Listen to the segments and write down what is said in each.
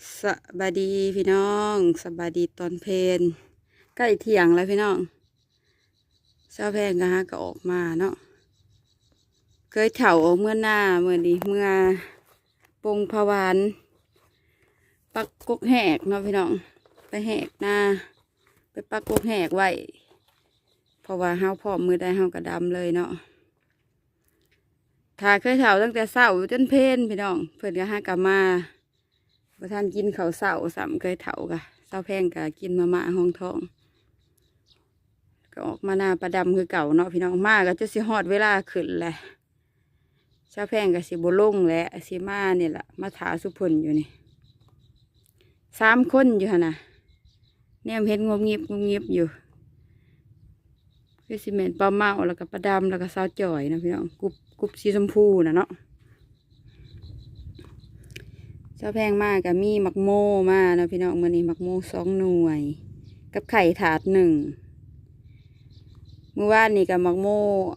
สบายดีพี่น้องสบายดีตอนเพลนใกล้เที่ยงแล้วพี่น้องเช้าแพงก็ฮะก็ออกมาเนาะเคยเถาเมื่อหน้าเมื่อนี้เมื่อปงพวานปักกกแหกเนาะพี่น้อง ไปแหกหน้า ไปปักกกแหกไว้เพราะว่าเฮาพร้อมมือได้เฮากระดำเลยเนาะถ้าเคยเถาตั้งแต่เช้าจนเพลนพี่น้อง เพื่อนก็หากลับมา ประทานกินเขาเสาสามเคยเถากะเสาแพงกะกินมาม่าห้องทอง ก็ออกมาหน้าประดำคือเก่าเนาะพี่น้องมากก็จะสิฮอดเวลาขึ้นแหละเสาแพงก็สิบลงแหละสิมาเนี่ยแหละมาถาสุพลอยู่นี่สามคนอยู่ฮะนะเนี่ยเห็นงบเงียบงบเงียบอยู่คือสิเมนปลาเมาแล้วก็ประดำแล้วก็สาวจ่อยนะพี่น้องกรุบกรุบสีชมพูนะเนาะ เจ้าแพงมากกับมีมักโมมานะพี่น้องมื่อนี้มักโมสองหน่วย กับไข่ถาดหนึ่งเมื่อวานนี่กับมักโม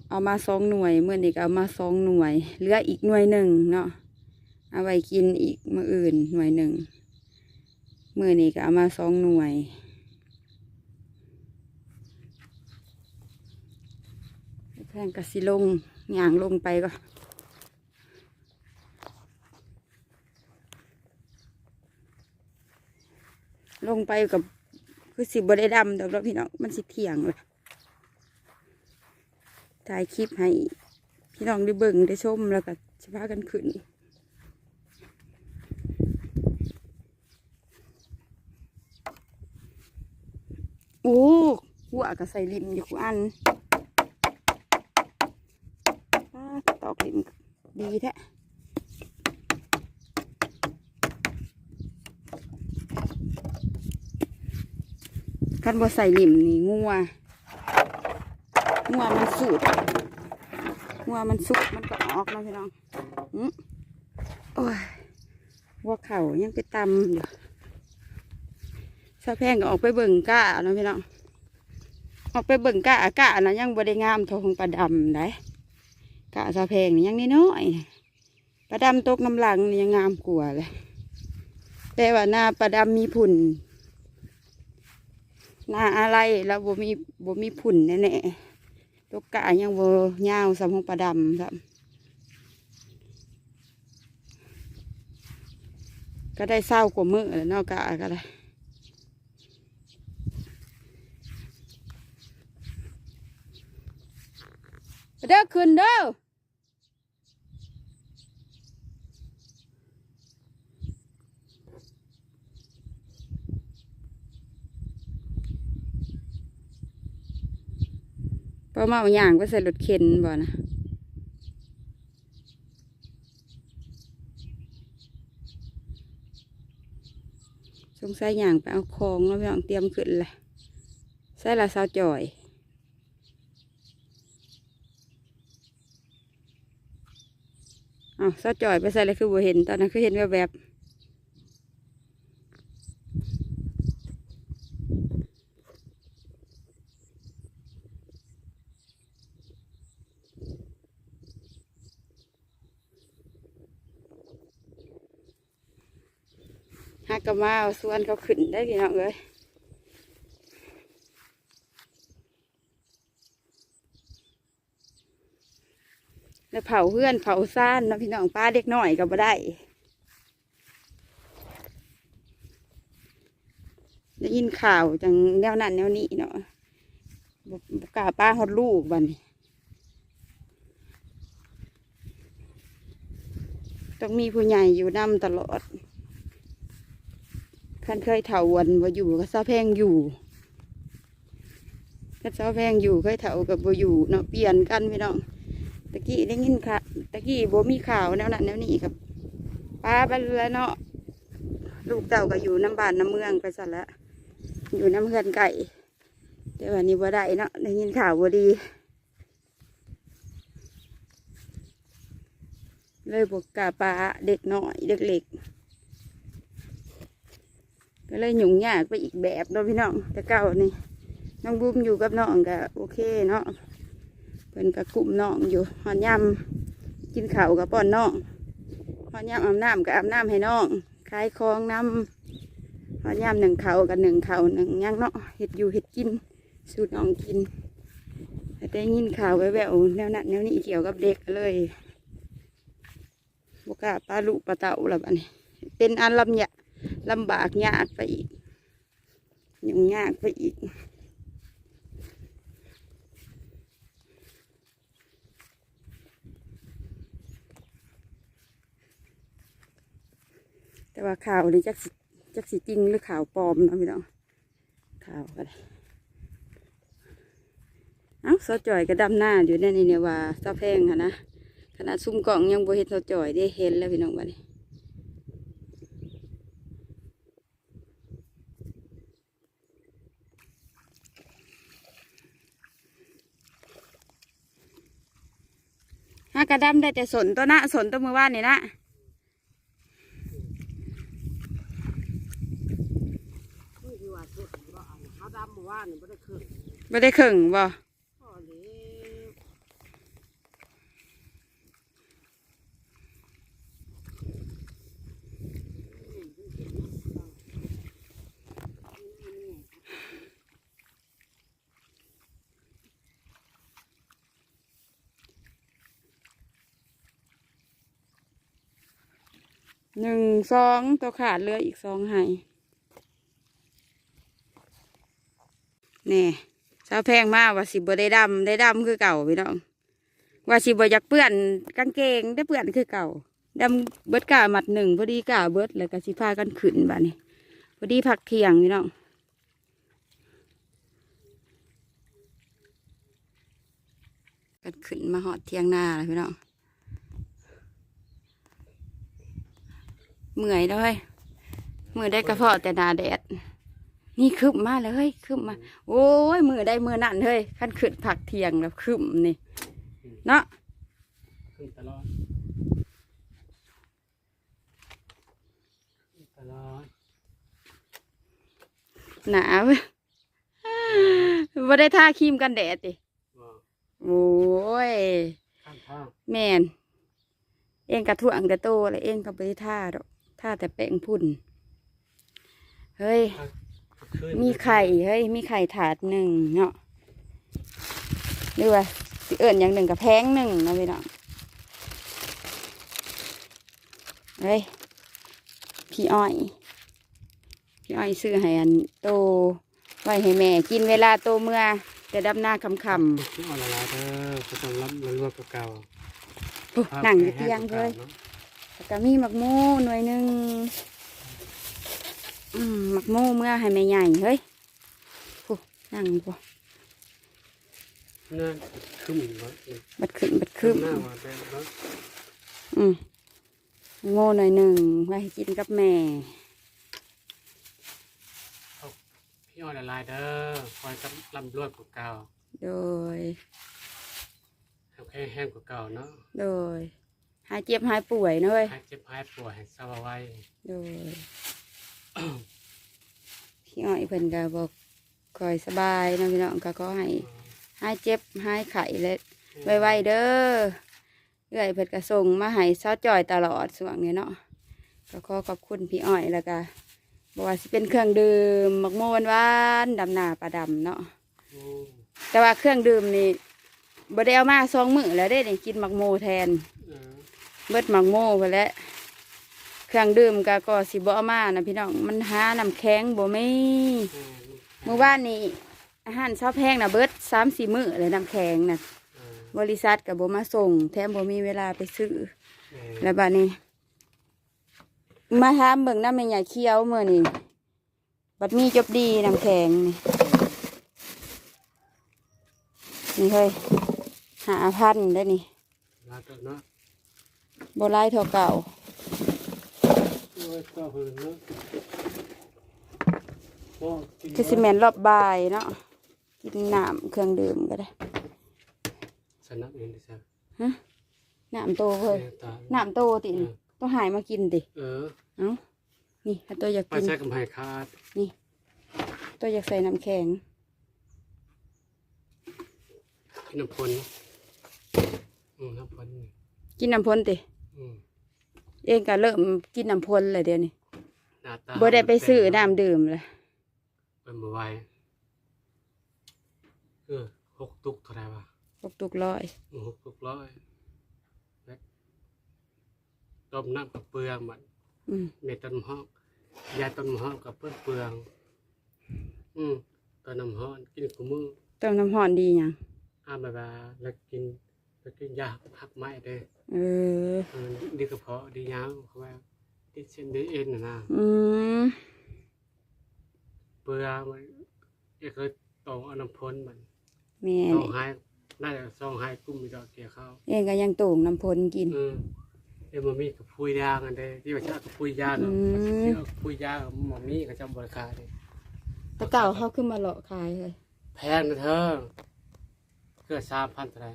เอามาสองหน่วยเมื่อนี้ก็เอามาสองหน่วยเหลืออีกหน่วยหนึ่งเนาะเอาไว้กินอีกมื่ออื่นหน่วยหนึ่งเมื่อนี้ก็เอามาสองหน่วยแพงกะสิลงย่างลงไปก็ ลงไปกับคือสิบได้ดำดอกแล้วพี่น้องมันสิเที่ยงเลยถ่ายคลิปให้พี่น้องได้เบิ่งได้ชมแล้วก็จะพากันขึ้นโอ้หัวก็ใส่ริมอยู่อันอตอกริมดีแท้ คันบ่ใส่หลิมนี่งัวงัวมันสูดงัวมันสุกมันก็ออกแล้วพี่น้องอืมโอ้ยวัวเข่ายังไปตำอยู่สะแพงก็ออกไปเบิ่งก้านะพี่น้องออกไปเบิ่งก้ากะนะยังบ่ได้งามเทาของปลาดำได้กะสะแพงนี่ยังนิดน้อยปลาดำตกน้ำหลังนี่ยังงามกว่าเลยแต่ว่าหน้าปลาดำมีผุ่น หน้าอะไรแล้วบ่มีบ่มีผุ่นแน่ๆตกกะยังบ่ยาวสำของปลาดำครับ ก็ได้เศร้ากว่ามือแล้วนอกกะก็ได้เด้อขึ้นเด้อ เพรามาเอาอย่างก็ใส่รถเข็นบ่นะสงสัยอย่างไปเอาของแล้วพี่น้องเตรียมขึ้นเลยใส่ละสาวจ่อยอ้าวซาจ่อยไปใส่อะไรคือบ่เห็นตอนนั้นคือเห็นแบบแบบๆฮักกะ มาเอาส่วนเขาขึ้นได้พี่น้องเลยแล้วเผาเพื่อนเผาซ่านนะพี่น้องป้าเด็กน้อยก็บ่ได้ได้ยินข่าวจังแนวนั้นแนวนี้เนาะบบ่กาป้าฮอดลูกบันต้องมีผู้ใหญ่อยู่นำตลอด คันเคยเถาวันบ่อยู่ก็ซาแพงอยู่ก็ซาแพงอยู่เคยเถากับบ่อยู่เนาะเปลี่ยนกันพี่น้องตะกี้ได้ยินค่ะตะกี้บ่มีข่าวแนวนั้นแนวนี้ครับป้าไปแล้วเนาะลูกเต่าก็อยู่น้ำบ้านน้ำเมืองไปซะแล้วอยู่น้ำเพื่อนไก่แต่วันนี้บ่ได้เนาะได้ยินข่าวบ่ดี เลยบกกาปลาเด็กน้อยเด็กเล็ก ก็เลยหยุ่งยากไปอีกแบบเนาะพี่น้องแต่เก่านี่น้องบุ้มอยู่กับน้องก็โอเคเนาะเป็นกับกลุ่มน้องอยู่หอนยำกินข้าวกับป้อนน้องหอนยำอาบน้ำกับอาบน้ำให้น้องขายคลองน้ำพอยามหนึ่งเขากับหนึ่งเขาหนึ่งหยังเนาะเห็ดอยู่เห็ดกิน สูตรน้องกินแต่ได้ยินข่าวแววๆแนวนั้นแนวนี้เกี่ยวกับเด็กเลยบกล้าปลาลุปลาเต่าละบัดนี้เป็นอันลำยะ ลำบากยากไปอีกยุ่งยากไปอีก แต่ว่าข่าวนี่จักสิจักสิจริงหรือข่าวปลอมนะพี่น้องข่าวกันเอ้าสาวจ่อยก็ดำหน้าอยู่ในนี่เนี่ยว่าสาวแพงค่ะนะขนาดซุ่มกล่องยังบ่เห็นสาวจ่อยได้เห็นแล้วพี่น้องบัดนี้ากระดำได้แต่สนตัวนะสนตัวมือว่านนี่นะนี่คือว่าสุดว่าอันเขาดำหมู่บ้านนี่ไม่ได้ขึ้นไม่ได้ครึ่งบ่ พ่อเลี้ยง หนึ่งสองตัวขาดเหลืออีกสองให้แน่สาวแพงมากว่าสิบ่ได้ดำได้ดำคือเก่าพี่น้องว่าสิบ่อยากเปื้อนกางเกงได้เปื้อนคือเก่าดำเบิดกะหมัดหนึ่งพอดีกะเบิดแล้วก็สิพากันขึ้นบ้านี้พอดีพักเทียงพี่น้องกันขึ้นมาหอดเทียงหน้าแล้วพี่น้อง เมื่อยเลยมือได้กระเพาะแต่หนาแดด นี่คืบมาเลยคืบมา โอ้ยมือได้มือนั่นเฮ้ยขั้นขึ้นผักเทียงแล้วคืบนี่เนาะขึ้นตลอดขึ้นตลอดหนาวว่าได้ทาครีมกันแดดดิว่าโอ้ยข้างทางแม่นเองกระถ่วงแต่โตเลยเองก็ไปท่าดอก ท่าแต่แป้งพุ่น เฮ้ยขึ้นมีไข่ เฮ้ย มีไข่ถาดหนึ่งเนาะหรือว่าสิเอิญอย่างหนึ่งกับแพงหนึ่งนะพี่น้องเฮ้ย พี่อ้อย พี่อ้อยซื้อให้อันโตไว้ให้แม่ กินเวลาโตเมื่อจะดับหน้าคำคำที่อ่อนละลายเด้อก็ต้องรับมันรวบเก่าๆปุ๊บนั่งอยู่เตียงเลย แล้วก็มีหมักโม่หน่วยหนึ่งอืมหมักโม่เมื่อให้แม่ใหญ่เฮ้ยปุ๊บนั่งปุ๊นั่นขึ้นบ่บัดขึ้นบัดขึ้นหน้าว่าแบบว่าอืมโง่หน่อยหนึ่งไว้ให้กินกับแม่พี่อ่อนละลายเด้อคอยกับลำรวบเก่าโดยแห้งแห้งกว่าเก่าเนาะโดย หายเจ็บหายป่วยนะเว้ยหายเจ็บหายปวดให้สบายไว้ โดย พี่อ้อยเพิ่นก็บอกคอยสบายเนาะพี่น้องก็ขอให้หายเจ็บหายไข้และไวๆเด้อเอื้อยเพิ่นก็ส่งมาให้เช้าจ่อยตลอดส่วงนี้เนาะก็ขอขอบคุณพี่อ้อยแล้วก็บอกว่าสิเป็นเครื่องดื่มหมักโมหวานๆดำหนาปลาดำเนาะโอ้แต่ว่าเครื่องดื่มนี่บ่ได้เอามาสองมื้อแล้วเด้นี่กินหมักโมแทน เออเบิดหมักโมไปแล้วเครื่องดื่มก็ก็สิบ่เอามานะพี่น้องมันหาน้ำแข็งบ่มีเออเมื่อวานนี้อาหารเช้าแพงนะเบิดสามสี่มื้อเลยน้ำแข็งน่ะเออบริษัทก็บ่มาส่ง แถมบ่มีเวลาไปซื้อเออแล้วบัดนี้ มาถามเบิ่งน้ำแม่ใหญ่เคี้ยวมื้อนี้บัดมีจบดีน้ำแข็งนี่นี่เฮ้ยหาพันได้อนี่ลาตัวเนาะ บ่หลายเท่าเก่าโอ้ยก็เพิ่นเนาะโอ้กินคือสิแมนรอบบ่ายเนาะกินน้ำเครื่องดื่มก็ได้สนับเองดิซ่ะน้ำโตเฮ้ยเออตาน้ำโตตินี่ต้องหายมากินติเออเอ้านี่ถ้าตัวอยากไปกินใช้กำไพคาดตัวอยากใส่น้ำแข็งกินน้ำพลอืมน้ำพลนี่ กินน้ำพ่นติอืมเองก็เริ่มกินน้ำพ่นเลยเดี๋ยวนี้หน้าตาบ่ได้ไปซื้อน้ำดื่มเลยเบิ่มบ่ไหวเออหกตุกเท่าไหร่วะพกตุกร้อยหกตุกร้อยแล้วต้มน้ำกับเปลืองมัน อืมเม็ดต้นหอมยาต้นหอมกับเปลืองเปลือง อืมต้นน้ำหอมกินกูมือ เติมน้ำหอนดีหยังอ้ามแบบว่าแล้วกิน แล้วกินยาหักไม้เด้เออเออดีกระเพาะดียาวเขาว่าดีเส้นดีเอ็นน่ะนะอืมเปลืองมันเอ้เคยตองเอาน้ำพ้นมันแม่ซนองหายน่าจะซองหายกุ้มมีดอกเกี่ยวข้าวเองก็ยังโต่งน้ำพลกิน เออเอ็มมีกับพุยยางกันเด้ที่ว่าชากับพุยยางเนาะอืมมันสิเกี่ยวกับพุยยางหมอมีก็จะบริการเลยแตะเก่าเขาขึ้นมาเลาะขายเลยแพงนะเธอเกือบสามพันเท่าไหร่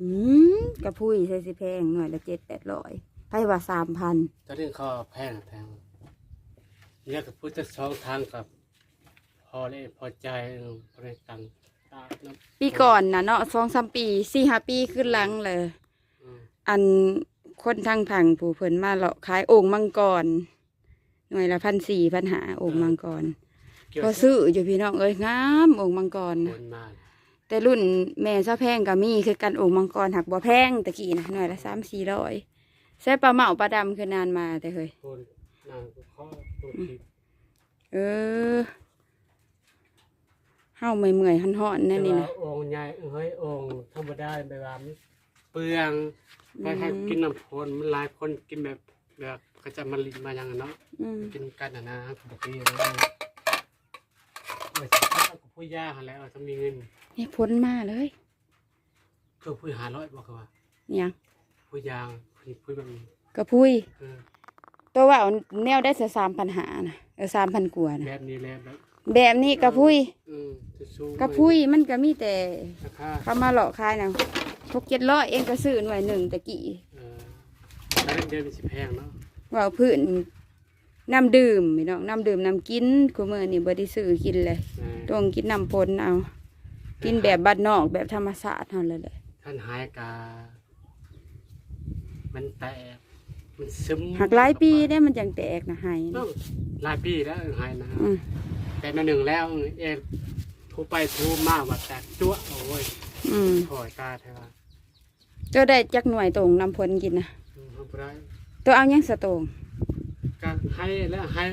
อืมกระพุ้ยใส่สิแพงหน่อยละเจ็ดแปดร้อยไปว่าสามพันตอนนี้เขาแพงแพงเนี่ยกับพุทธสองทางกับ พอเลยพอใจพอได้ตังค์ตาน้ำปีก่อนนะเนาะสองสามปีสี่ห้าปีขึ้นหลังเลย อืมอันคนทางผังผู้เพิ่นมาเลาะขายโอ่งมังกร หน่วยละพันสี่พันหาโอ่งมังกร เกี่ยวพอซื้ออยู่พี่น้องเอ้ยงามโอ่งมังกรคนะนมา แต่รุ่นแม่เจ้าแพงก็มีคือกันโอ่งมังกรหักบ่แพงตะกี้นะหน่วยละสามสี่ร้อยใส่ปลาเหมาปลาดำคือนานมาแต่เฮ้ยคนนางก็ข้อตัวคิดเออเฮาเมื่อยๆห่อนๆนั่นนี่นะแต่ว่าองค์ใหญ่เฮ้ยองค์ธรรมดาแบบว่ามันเปลืองแต่ถ้ากินน้ำพนมันหลายคนกินแบบแบบก็จะมาลินมาอย่างนั้นเนาะอืมกินกันนะนะปกติแล้ว เออสิเอากับผู้ย่าหันแหล้วถ้ามีเงินนี่พ้นมาเลยคือผู้หาร้อยบอกเขาว่าเนี่ยงผู้ย่าผู้ผู้แบบนี้กระพุ้ยเออตัวว่าเอาแนวได้สัสามพันหานะเออสามพันกว่านะแบบนี้แหละแบบแบบนี้กระพุ้ยเออจะสู้กระพุ้ยมันก็มีแต่ราคาเขามาหลอกขายนะพกเจ็ดร้อยเองก็ซื้อหน่วยหนึ่งตะกี้เออแล้วเดือนเป็นสิแพงเนาะว่าพื้น น้ำดื่มพี่น้องน้ำดื่มน้ำกินคูเมื่อนี่บ่ได้ซื้อกินเลยเออต้องกินน้ำพลเอา กินแบบบ้านนอกแบบธรรมชาติเท่านั้นเลยท่านหายกา มันแตกมันซึมหักหลายปีได้มันจังแตกนะให้เอ้าหลายปีแล้วหายนะอืมแต่มาหนึ่งแล้ว เองทูไปทูมาว่าแตกจั่วโอ้ยอืมถอยตาแท้ว่าเจ้าได้จักหน่วยตรงน้ำพลกินนะอืมทำบ่ได้ตัวเอายังสตรง ก็ให้แล้วให้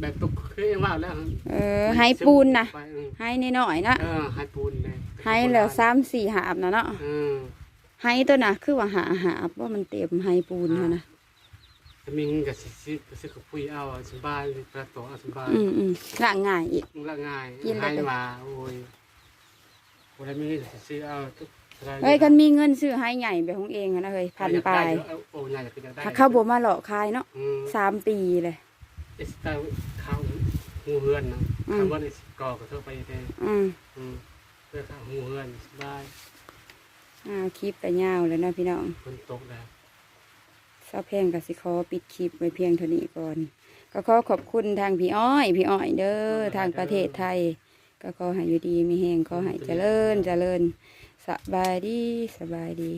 แบบตกคือเองว่าแล้วเออให้ปูนนะไปเออให้นิดหน่อยๆนะเออให้ปูนเลยให้แล้วสามสี่หาบนะเนาะเออให้ตัวน่ะ คือว่าหาหาบว่ามันเต็มให้ปูนเท่านะจะมีเงินกับสิสิซื้อกับปุ้ยเอาสบายประตูเอาสบายอืมอืมละง่ายอีก ละง่ายกินแล้วให้ก็มาโอ้ยโอ้ยมีเงินกับสิซื้อเอาทุกอะไร เฮ้ยคันมีเงินซื้อให้ใหญ่แบบของเองอะนะเฮ้ยพันปลายเอาโอ้ยใหญ่อยากได้ถ้าเข้าบ่มาหลอกขายเนาะอืมสามปีเลย เอสเตอร์เข้าหูเฮือนนะอืม คำว่าในสิกอก็เท่าไปเด้อืมอืมเพื่อเข้าหูเฮือนสบายอ่าคลิปแต่ยาวแล้วนะพี่น้องคนตกแล้วซาแพงกับสิขอปิดคลิปไว้เพียงเท่านี้ก่อน ก็ขอขอบคุณทางพี่อ้อย พี่อ้อยเด้อทางประเทศไทย ก็ขอให้อยู่ดีมีแหงขอให้เจริญเจริญ สบายดีสบายดี